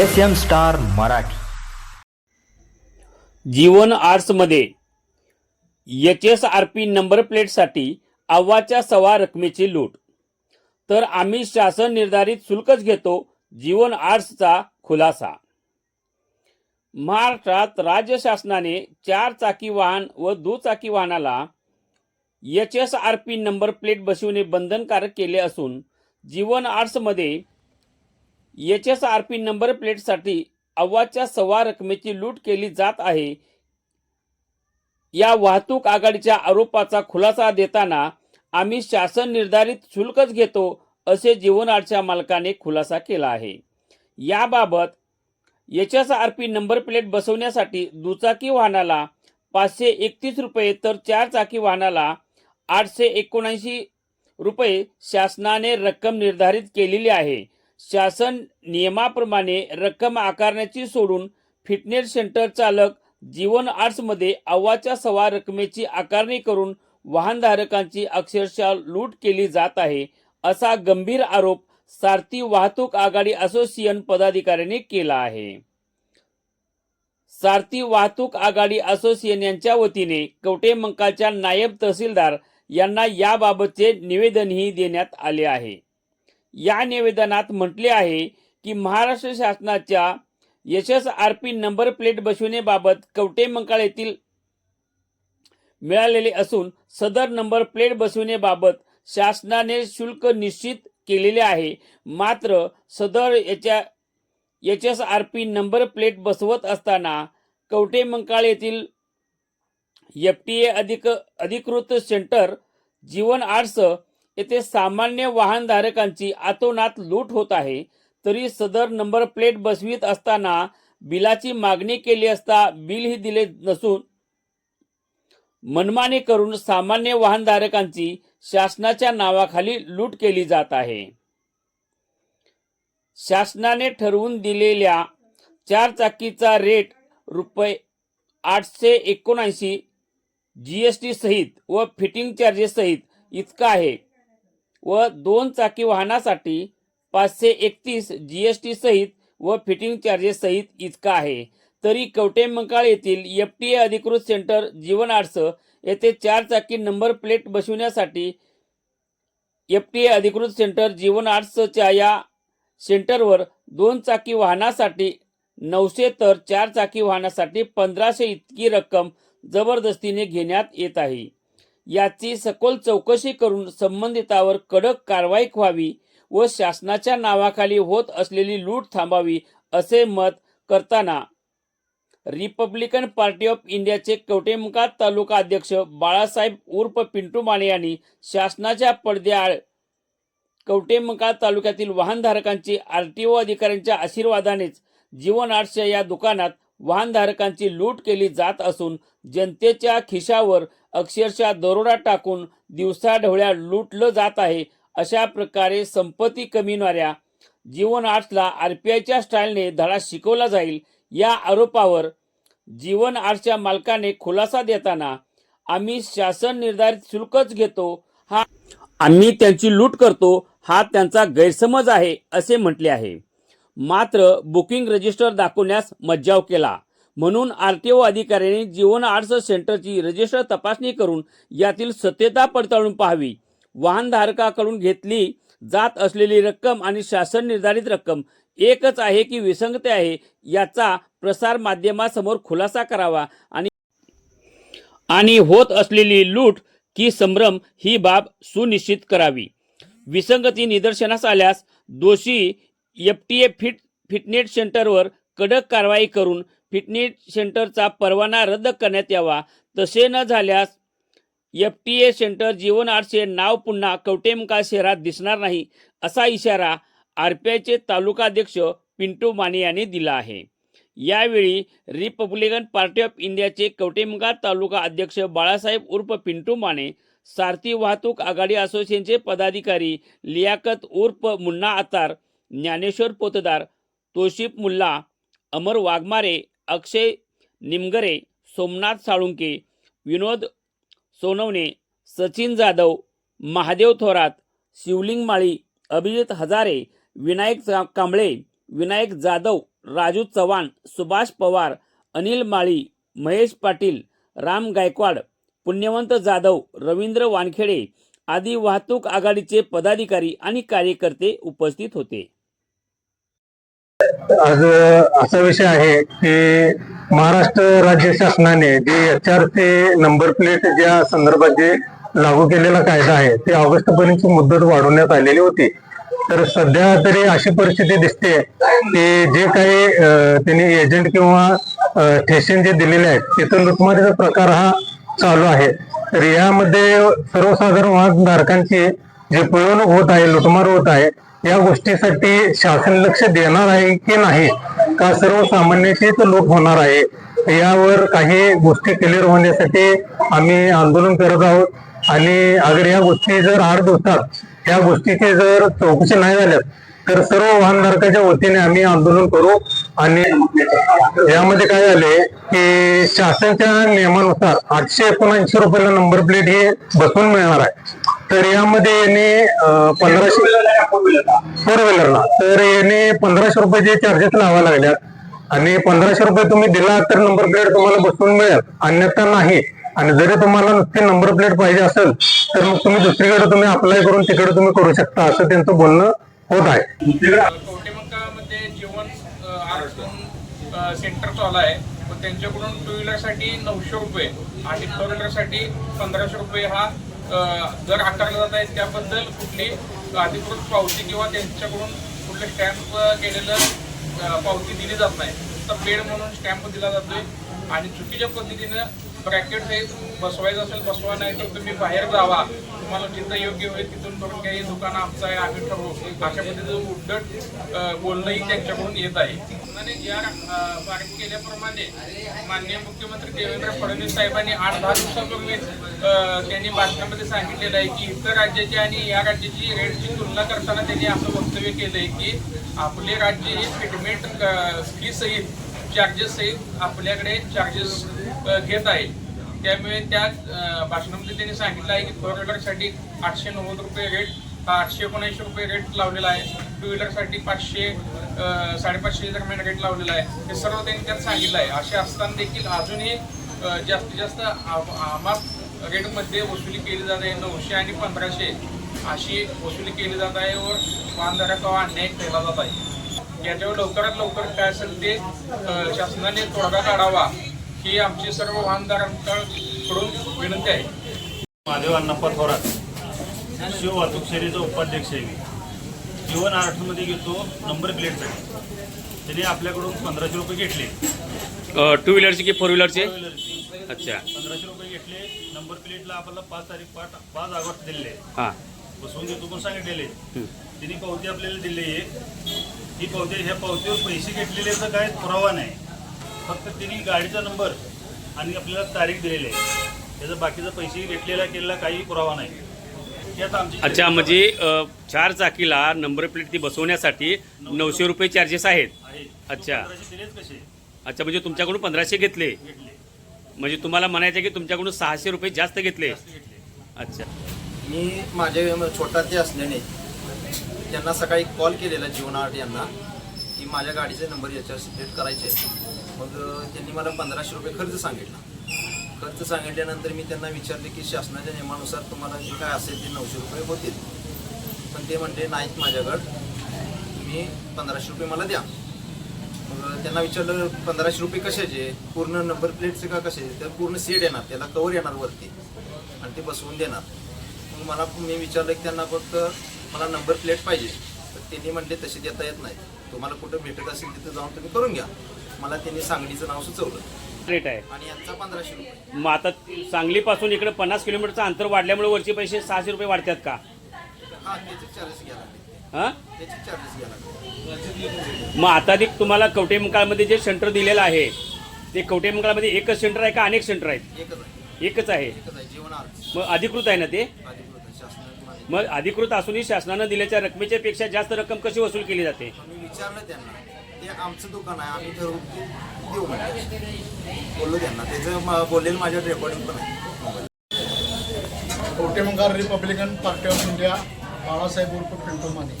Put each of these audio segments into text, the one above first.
S M star Marathi. Jeevan आर्ट्समध्ये H S R P number प्लेटसाठी अव्वाच्या सवा रकमेची लूट. तर आम्ही शासन निर्धारित शुल्कच घेतो जीवन आर्ट्सचा खुलासा. महाराष्ट्रात राज्य शासनाने चार चाकी वाहन व दुचाकी वाहनाला H S R P number plate बसविणे बंधनकारक केले असून Jeevan आर्ट्समध्ये H S R P number प्लेटसाठी अव्वाच्या सव्वा रकमेची लूट केली जात आहे. या वाहतूक आघाडीच्या आरोपाचा खुलासा देताना आम्ही शासन निर्धारित शुल्कच घेतो असे जीवनाडच्या मालकाने खुलासा केला आहे. याबाबत H S R P number plate बसवण्यासाठी दुचाकी वाहनाला पाचशे एकतीस रुपये तर चार चाकी वाहनाला आठशे एकोणऐंशी रुपये शासनाने रक्कम निर्धारित केलेली आहे. शासन नियमाप्रमाणे रक्कम आकारण्याची सोडून फिटनेस सेंटर चालक जीवन आर्ट्समध्ये अव्वाच्या सव्वा रकमेची आकारणी करून वाहनधारकांची अक्षरशः लूट केली जात आहे असा गंभीर आरोप सारथी वाहतूक आघाडी असोसिएशन पदाधिकाऱ्यांनी केला आहे. सारथी वाहतूक आघाडी असोसिएशन यांच्या वतीने कवटेमंकाच्या नायब तहसीलदार यांना याबाबतचे निवेदनही देण्यात आले आहे. या निवेदनात म्हटले आहे की महाराष्ट्र शासनाच्या S S R P number plate बसविण्याबाबत Kavathe Mahankal येथील मिळालेले असून सदर नंबर प्लेट बसविण्याबाबत शासनाने शुल्क निश्चित केलेले आहे. मात्र सदर याच्या H S R P number plate बसवत असताना कवटे मंकाळ येथील एफ टी ए अधिक अधिकृत सेंटर जीवन आर्ट्स येथे सामान्य वाहनधारकांची आतोनात लूट होत आहे. तरी सदर नंबर प्लेट बसवीत असताना बिलाची मागणी केली असता बिलही दिले नसून मनमानी करून सामान्य वाहनधारकांची शासनाच्या नावाखाली लूट केली जात आहे. शासनाने ठरवून दिलेल्या चार चाकीचा रेट रुपये आठशे एकोणऐंशी जी एस टी सहित व फिटिंग चार्जेस सहित इतका आहे. व दोन चाकी वाहनासाठी पाचशे एकतीस जी एस टी सहित व फिटिंग चार्जेस सहित इतका आहे. तरी कवटे मंकाळ येथील एफ टी ए अधिकृत सेंटर जीवन आर्ट्स येथे चार चाकी नंबर प्लेट बसविण्यासाठी एफ टी ए अधिकृत सेंटर जीवन आर्ट्सच्या या सेंटरवर दोन चाकी वाहनासाठी नऊशे तर चार चाकी वाहनासाठी पंधराशे इतकी रक्कम जबरदस्तीने घेण्यात येत आहे. याची सखोल चौकशी करून संबंधितावर कडक कारवाई व्हावी व शासनाच्या नावाखाली होत असलेली लूट थांबावी असे मत करताना रिपब्लिकन पार्टी ऑफ इंडियाचे कवटेमंकाळ तालुका अध्यक्ष बाळासाहेब उर्फ पिंटू माने यांनी शासनाच्या पडद्याआड कवटेमंकाळ तालुक्यातील वाहनधारकांची आरटीओ अधिकाऱ्यांच्या आशीर्वादानेच जीवन आर्ट्सच्या या दुकानात वाहनधारकांची लूट केली जात असून जनतेच्या खिशावर अक्षरशः दरोडा टाकून दिवसाढवळ्या लुटलं जात आहे अशा प्रकारे संपत्ती कमीणाऱ्या जीवन आर्ट्सला आरपीआयच्या स्टाईलने धडा शिकवला जाईल या आरोपावर जीवन आर्ट्सच्या मालकाने खुलासा देताना आम्ही शासन निर्धारित शुल्कच घेतो हा आम्ही त्यांची लूट करतो हा त्यांचा गैरसमज आहे असे म्हटले आहे. मात्र बुकिंग रजिस्टर दाखवण्यास मज्जाव केला. म्हणून आरटीओ अधिकाऱ्यांनी जीवन आर्ट्स सेंटरची रजिस्टर तपासणी करून यातील सत्यता पडताळून पाहावी. वाहनधारकाकडून घेतली जात असलेली रक्कम आणि शासन निर्धारित रक्कम एकच आहे की विसंगते आहे याचा प्रसार माध्यमासमोर खुलासा करावा आणि आणि होत असलेली लूट की संभ्रम ही बाब सुनिश्चित करावी. विसंगती निदर्शनास आल्यास दोषी F T A fit fitness सेंटरवर कडक कारवाई करून फिटनेस सेंटरचा परवाना रद्द करण्यात यावा. तसे न झाल्यास F T A centre Jeevan आर्ट्सचे नाव पुन्हा कवटेमका शहरात दिसणार नाही असा इशारा आर पी आयचे तालुकाध्यक्ष पिंटू माने यांनी दिला आहे. यावेळी रिपब्लिकन पार्टी ऑफ इंडियाचे कवटेमका तालुका अध्यक्ष बाळासाहेब उर्फ पिंटू माने सारथी वाहतूक आघाडी असोसिएशनचे पदाधिकारी लियाकत उर्फ मुन्ना आतार ज्ञानेश्वर पोतदार तोशिफ मुल्ला अमर वाघमारे अक्षय निमगरे सोमनाथ साळुंके विनोद सोनवणे सचिन जाधव महादेव थोरात शिवलिंग माळी अभिजित हजारे विनायक कांबळे विनायक जाधव राजू चव्हाण सुभाष पवार अनिल माळी महेश पाटील राम गायकवाड पुण्यवंत जाधव रवींद्र वानखेडे आदी वाहतूक आघाडीचे पदाधिकारी आणि कार्यकर्ते उपस्थित होते. आज असा विषय आहे की महाराष्ट्र राज्य शासनाने जे एच आर ते नंबर प्लेट ज्या संदर्भात जे लागू केलेला कायदा आहे ते ऑगस्ट पर्यंतची मुदत वाढवण्यात आलेली होती. तर सध्या तरी अशी परिस्थिती दिसते की जे काही त्यांनी एजंट किंवा ठेशन जे दिलेले आहेत तिथं लुटमारीचा प्रकार हा चालू आहे. तर यामध्ये सर्वसाधारण वाहनधारकांची जे पिळवणूक होत आहे लुटमार होत आहे या गोष्टीसाठी शासन लक्ष देणार आहे की नाही का सर्वसामान्याचीच लूट होणार आहे. यावर काही गोष्टी क्लिअर होण्यासाठी आम्ही आंदोलन करत आहोत. आणि अगर या गोष्टी जर आठ दिवसात या गोष्टीची जर चौकशी नाही झाल्यात तर सर्व वाहनधारकाच्या वतीने आम्ही आंदोलन करू. आणि यामध्ये काय झाले की शासनाच्या नियमानुसार आठशे एकोणऐंशी रुपयाला नंबर प्लेट हे बसवून मिळणार आहे. तर यामध्ये याने पंधराशे फोर व्हीलरला तर याने पंधराशे रुपयाचे चार्जेस लावा लागल्यात आणि पंधराशे रुपये तुम्ही दिला तर नंबर प्लेट तुम्हाला बसवून मिळेल. अन्यथा नाही. आणि जरी तुम्हाला नुसती नंबर प्लेट पाहिजे असेल तर मग तुम्ही दुसरीकडे तुम्ही अप्लाय करून तिकडे तुम्ही करू शकता असं त्यांचं बोलणं होत आहे. सेंटर चालू आहे. पण त्यांच्याकडून टू व्हीलरसाठी नऊशे रुपये आणि फोर व्हीलरसाठी पंधराशे रुपये हा दर आकारला जात आहे त्याबद्दल कुठली अधिकृत पावती किंवा त्यांच्याकडून कुठलं स्टॅम्प केलेलं पावती दिली जात नाही. फक्त पेड म्हणून स्टॅम्प दिला जातोय. आणि चुकीच्या पद्धतीनं ब्रॅकेट हे बसवायचं असेल बसवा नाही तर तुम्ही बाहेर जावा. तुम्हाला जिथं योग्य होईल तिथून करून काही दुकान आमचं आहे आम्ही ठरवू. अशा पद्धतीचं उड्डट बोलणंही त्यांच्याकडून येत आहे. आणि या अ, पारित केल्याप्रमाणे माननीय मुख्यमंत्री देवेंद्र फडणवीस साहेबांनी आठ दहा दिवसापूर्वी त्यांनी भाषणामध्ये सांगितलेलं आहे की इतर राज्याची आणि या राज्याची रेटची तुलना करताना त्यांनी असं वक्तव्य केलं आहे की आपले राज्य हे फिटमेंट फीसहित सहित आपल्याकडे चार्जेस घेत आहे त्यामुळे त्या भाषणामध्ये त्यांनी सांगितलं आहे की फोर व्हीलरसाठी आठशे नव्वद रुपये रेट आठशे एकोणऐंशी रुपये रेट लावलेला आहे. टू व्हीलरसाठी पाचशे साडेपाचशे दरम्यान रेट लावलेला आहे. हे सर्व त्यांनी त्यात सांगितलं आहे. असे असताना देखील अजूनही जास्तीत जास्त आम्हाला रेटमध्ये वसुली केली जात आहे नऊशे आणि पंधराशे. अशी वसुली केली जात आहे व वाहनधारकावर अन्याय केला जात आहे. याच्यावर लवकरात लवकर काय असेल ते शासनाने तोडगा काढावा ही आमची सर्व वाहनधारकांकडून विनंती आहे. महादेव अण्णाप्पा थोरात शिव वाहतूक शैलीचा उपाध्यक्ष आहे मी. जीवन आरक्षणमध्ये घेतो नंबर प्लेटसाठी. त्यांनी आपल्याकडून पंधराशे रुपये घेतले. टू व्हीलरचे की फोर व्हीलरचे. अच्छा. पंधराशे रुपये घेतले. प्लेटला आपल्याला पाच तारीख पाच पाच ऑगस्ट दिले हां. बसवून देतो पण सांगितलेले. त्यांनी पावती आपल्याला दिली आहे. ही पावती ह्या पावतीवर पैसे घेतलेल्याचा काय पुरावा नाही. फक्त त्यांनी गाडीचा नंबर आणि आपल्याला तारीख दिलेली आहे. त्याचा बाकीचा पैसे घेतलेला केलेला काही पुरावा नाही. आमची अच्छा म्हणजे अ, चार चाकीला नंबर प्लेट ती बसवण्यासाठी नऊशे रुपये चार्जेस आहेत. आहे अच्छा. पंधराशे दिलेच कसे? अच्छा म्हणजे तुमच्याकडून पंधराशे घेतले. घेतले. म्हणजे तुम्हाला म्हणायचं आहे की तुमच्याकडून सहाशे रुपये जास्त घेतले? अच्छा. मी माझे छोटा ते असल्याने त्यांना सकाळी कॉल केलेला जीवन आर्ट यांना की माझ्या गाडीचे नंबर याच्यावर सिलेक्ट करायचे मग त्यांनी मला पंधराशे रुपये खर्च सांगितला. खर्च सांगितल्यानंतर मी त्यांना विचारले की शासनाच्या नियमानुसार तुम्हाला जे काय असेल ते नऊशे रुपये होतील. पण ते म्हणले नाहीत माझ्याकडं. तुम्ही पंधराशे रुपये मला द्या. मग त्यांना विचारलं पंधराशे रुपये कशाचे पूर्ण नंबर प्लेटचे का कशाचे तर पूर्ण सीट येणार त्याला कवर येणार वरती. आणि ते बसवून देणार. मग मला मी विचारलं की त्यांना फक्त मला नंबर प्लेट पाहिजे. तर त्यांनी म्हटले तसे देता येत नाही तुम्हाला कुठं भेटत असेल तिथं जाऊन तुम्ही करून घ्या. मला त्यांनी सांगलीचं नाव सुचवलं. रेट आहे. आणि यांचा पंधराशे रुपये. मग आता सांगलीपासून इकडे पन्नास किलोमीटरचं अंतर वाढल्यामुळे वरचे पैसे सहाशे रुपये वाढतात का? हां त्याचे चार्जेस घ्या लागले. हां? मग आता ते तुम्हाला कवटेमंकाळमध्ये जे सेंटर दिलेलं आहे ते कवटेमंकाळमध्ये एकच सेंटर आहे का अनेक सेंटर आहेत? एकच आहे. मग अधिकृत आहे ना ते. मग अधिकृत असूनही शासनानं दिल्याच्या रकमेच्या पेक्षा जास्त रक्कम कशी वसूल केली जाते? विचारलं त्यांना. ते आमचं दुकान आहे आम्ही देऊ म्हणजे बोललो त्यांना. त्याचं म- बोललेलं माझ्या रेकॉर्डिंग पण आहे. Republican party of India Balasaheb उर्फ पिंटू माने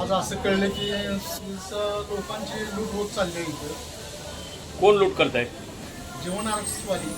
आज असं कळलं की लोकांची लूट होत चालली आहे इथं. कोण लूट करत आहे जेवण आर्ट्सवाली?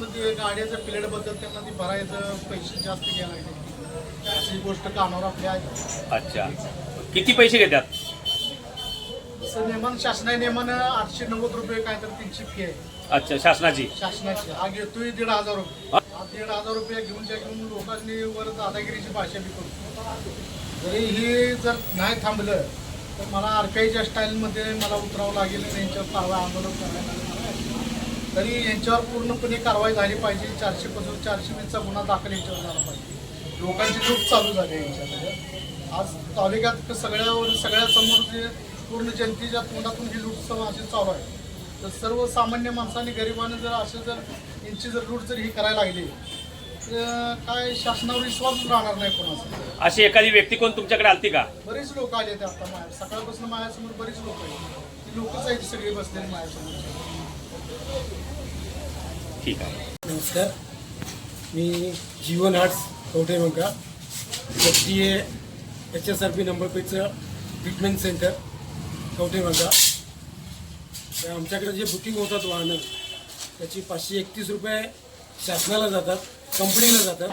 मध्ये गाड्याचं प्लेटबद्दल त्यांना ते भरायचं पैसे जास्त घ्यायला अशी गोष्ट कानावर आपल्या आहे. अच्छा. किती पैसे घेतात? नेमान शासनाने नेमानं आठशे नव्वद रुपये काय तर त्यांची फी आहे. अच्छा शासनाची. शासनाची. हा घेतोय दीड हजार रुपये. दीड हजार रुपये घेऊन त्या घेऊन लोकांनी वर दादागिरीची भाषा विकून करतो जरी हे जर नाही थांबलं तर मला आरपीआयच्या स्टाईलमध्ये मला उतरावं लागेल यांच्यावर कारवाई आंदोलन करायला तरी यांच्यावर पूर्णपणे कारवाई झाली पाहिजे. चारशे पासून चारशे वीसचा गुन्हा दाखल यांच्यावर झाला पाहिजे. लोकांची लूट चालू झाली आहे यांच्यामध्ये. आज तालुक्यात सगळ्यावर सगळ्यासमोर जे पूर्ण जनतेच्या तोंडातून ही लूट सम अशी चालू आहे. तर सर्वसामान्य माणसाने गरिबाने जर असे जर यांची जर लूट जर ही करायला लागली तर काय शासनावर विश्वास राहणार नाही कोणाचा? अशी एखादी व्यक्ती कोण तुमच्याकडे आलती का? बरेच लोक आले ते आता माझ्या सकाळपासून माझ्यासमोर बरीच लोक आहेत. ती लोकच आहेत सगळी बसलेली माझ्यासमोर ठीक आहे. नमस्कार. मी Jeevan arts Kavathemahankal H D H S R P number पेजचं treatment centre Kavathemahankal तर आमच्याकडे जे बुकिंग होतात वाहनं त्याची पाचशे एकतीस रुपये शासनाला जातात कंपनीला जातात.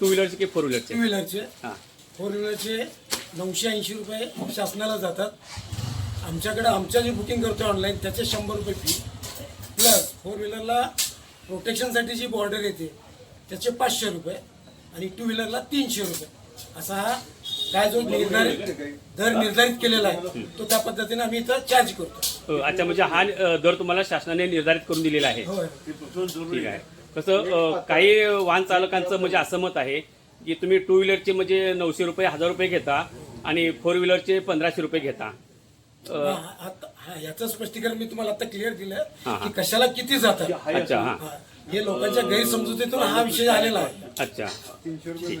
टू व्हीलरचे की फोर टू व्हीलरचे व्हीलरचे हां. फोर व्हीलरचे नऊशे ऐंशी रुपये शासनाला जातात. आमच्याकडे आमच्या जे बुकिंग करतो ऑनलाईन त्याचे शंभर रुपये फी प्लस फोर व्हीलरला प्रोटेक्शनसाठी जी बॉर्डर येते त्याचे पाचशे रुपये आणि टू व्हीलरला तीनशे रुपये. असा हा काय जो निर्धारित दर निर्धारित केलेला आहे तो त्या पद्धतीने आम्ही इथं चार्ज करतो. अच्छा म्हणजे हा दर तुम्हाला शासनाने निर्धारित करून दिलेला आहे. होय. ठीक आहे. कसं अ, काही वाहन चालकांचं म्हणजे असं मत आहे की तुम्ही टू व्हीलरचे म्हणजे नऊशे रुपये हजार रुपये घेता आणि फोर व्हीलरचे पंधराशे रुपये घेता. अ, हा, आता- हा, याचं स्पष्टीकरण मी तुम्हाला आता क्लिअर दिलं हा, हा. की कशाला किती जातात. अच्छा हां. हा, हे लोकांच्या गैरसमजुतीतून हा विषय आलेला आहे. अच्छा. ठीक.